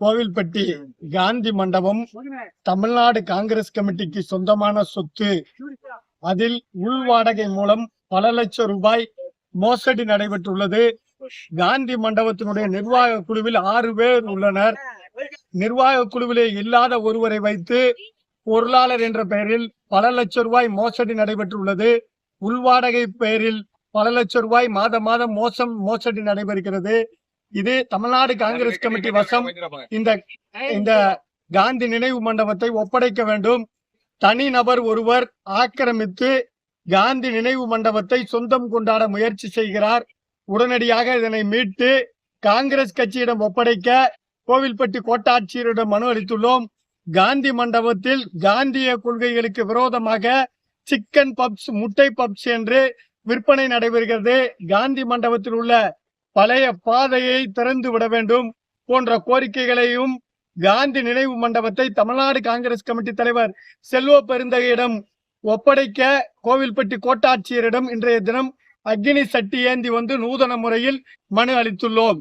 கோவில்பட்டி காந்தி மண்டபம் தமிழ்நாடு காங்கிரஸ் கமிட்டிக்கு சொந்தமான சொத்து. அதில் உள் வாடகை மூலம் பல லட்சம் ரூபாய் மோசடி நடைபெற்றுள்ளது. காந்தி மண்டபத்தினுடைய நிர்வாக குழுவில் ஆறு பேர் உள்ளனர். நிர்வாக குழுவிலே இல்லாத ஒருவரை வைத்து பொருளாளர் என்ற பெயரில் பல லட்சம் ரூபாய் மோசடி நடைபெற்றுள்ளது. உள்வாடகை பெயரில் பல லட்சம் ரூபாய் மாத மாதம் மோசம் மோசடி நடைபெறுகிறது. இது தமிழ்நாடு காங்கிரஸ் கமிட்டி வசம். இந்த இந்த காந்தி நினைவு மண்டபத்தை ஒப்படைக்க வேண்டும். தனி நபர் ஒருவர் ஆக்கிரமித்து காந்தி நினைவு மண்டபத்தை சொந்தம் கொண்டாட முயற்சி செய்கிறார். உடனடியாக இதனை மீட்டு காங்கிரஸ் கட்சியிடம் ஒப்படைக்க கோவில்பட்டி கோட்டாட்சியரிடம் மனு அளித்துள்ளோம். காந்தி மண்டபத்தில் காந்திய கொள்கைகளுக்கு விரோதமாக சிக்கன் பப்ஸ் முட்டை பப்ஸ் என்று விற்பனை நடைபெறுகிறது. காந்தி மண்டபத்தில் உள்ள பழைய பாதையை திறந்து விட வேண்டும் போன்ற கோரிக்கைகளையும் காந்தி நினைவு மண்டபத்தை தமிழ்நாடு காங்கிரஸ் கமிட்டி தலைவர் செல்வ பெருந்தகையிடம் ஒப்படைக்க கோவில்பட்டி கோட்டாட்சியரிடம் இன்றைய தினம் அக்னி சட்டி ஏந்தி வந்து நூதன முறையில் மனு அளித்துள்ளோம்.